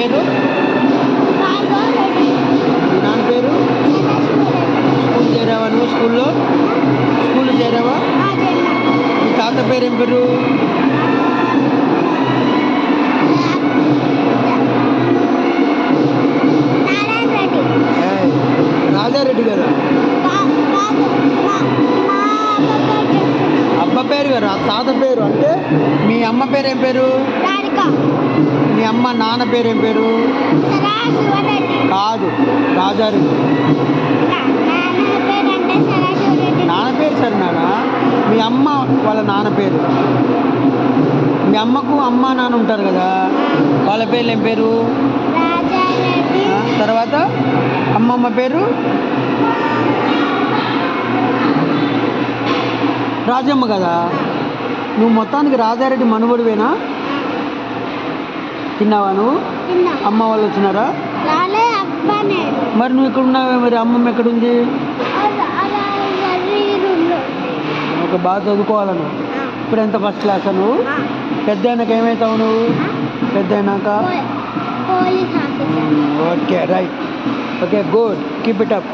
పేరు? నాన్న పేరు? స్కూల్ చేరావా నువ్వు స్కూల్లో? స్కూల్ చేరావా? మీ తాత పేరు ఏం పేరు? రాజారెడ్డి కదా అబ్బ పేరు కదా తాత పేరు అంటే మీ అమ్మ పేరు ఏం పేరు? మీ అమ్మ నాన్న పేరు ఏం పేరు? కాదు రాజారెడ్డి. నాన్న పేరు సరే నాన్న మీ అమ్మ వాళ్ళ నాన్న పేరు? మీ అమ్మకు అమ్మ నాన్న ఉంటారు కదా. వాళ్ళ పేర్లు ఏం పేరు? తర్వాత? అమ్మమ్మ పేరు? రాజమ్మ కదా? నువ్వు మొత్తానికి రాజారెడ్డి మనుగడువేనా తిన్నావా నువ్వు? అమ్మ వాళ్ళు వచ్చినారా? మరి నువ్వు ఇక్కడ ఉన్నావే? మరి అమ్మమ్మ ఎక్కడుంది? ఒక బాగా చదువుకోవాలా నువ్వు? ఇప్పుడు ఎంత ఫస్ట్ క్లాస్ నువ్వు? పెద్ద అయినాక ఏమవుతావు నువ్వు? పెద్ద అయినాక? Okay right. Okay good. Keep it up